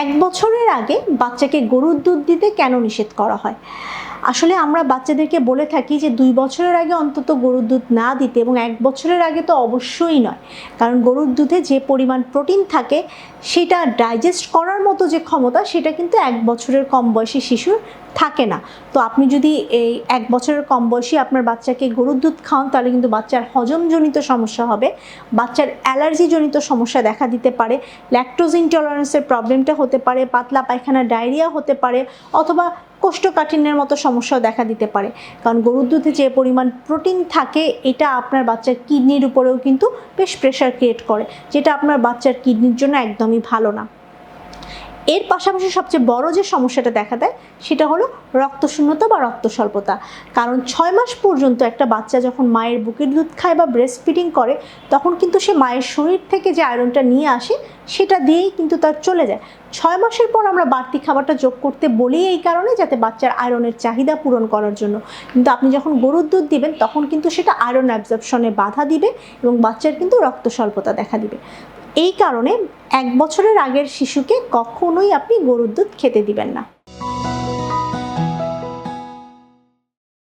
এক বছরের আগে বাচ্চাকে গরুর দুধ দিতে কেন নিষেধ করা হয়? আসলে আমরা বাচ্চাদেরকে বলে থাকি যে দুই বছরের আগে অন্তত গরুর দুধ না দিতে এবং এক বছরের আগে তো অবশ্যই নয়। কারণ গরুর দুধে যে পরিমাণ প্রোটিন থাকে, সেটা ডাইজেস্ট করার মতো যে ক্ষমতা, সেটা কিন্তু এক বছরের কম বয়সী শিশুর থাকে না। তো আপনি যদি এই এক বছরের কম বয়সী আপনার বাচ্চাকে গরুর দুধ খাওয়ান, তাহলে কিন্তু বাচ্চার হজমজনিত সমস্যা হবে। বাচ্চার অ্যালার্জিজনিত সমস্যা দেখা দিতে পারে ল্যাকটোজ ইনটলারেন্সের প্রবলেমটা হতে পারে, পাতলা পায়খানা ডায়রিয়া হতে পারে, অথবা কোষ্ঠকাঠিন্যের মতো সমস্যাও দেখা দিতে পারে। কারণ গরুর দুধে যে পরিমাণ প্রোটিন থাকে, এটা আপনার বাচ্চার কিডনির উপরেও কিন্তু বেশ প্রেশার ক্রিয়েট করে, যেটা আপনার বাচ্চার কিডনির জন্য একদমই ভালো না। এর পাশাপাশি সবচেয়ে বড় যে সমস্যাটা দেখা দেয়, সেটা হলো রক্তশূন্যতা বা রক্ত স্বল্পতা কারণ ছয় মাস পর্যন্ত একটা বাচ্চা যখন মায়ের বুকের দুধ খায় বা ব্রেস্ট ফিডিং করে, তখন কিন্তু সে মায়ের শরীর থেকে যে আয়রনটা নিয়ে আসে, সেটা দিয়েই কিন্তু তার চলে যায়। ছয় মাসের পর আমরা বাড়তি খাবারটা যোগ করতে বলি এই কারণে যাতে বাচ্চার আয়রনের চাহিদা পূরণ করার জন্য। কিন্তু আপনি যখন গরুর দুধ দিবেন, তখন কিন্তু সেটা আয়রন অ্যাবজর্পশনে বাধা দিবে এবং বাচ্চার কিন্তু রক্ত স্বল্পতা দেখা দিবে। এই কারণে এক বছরের আগের শিশুকে কখনোই আপনি গরুর দুধ খেতে দিবেন না।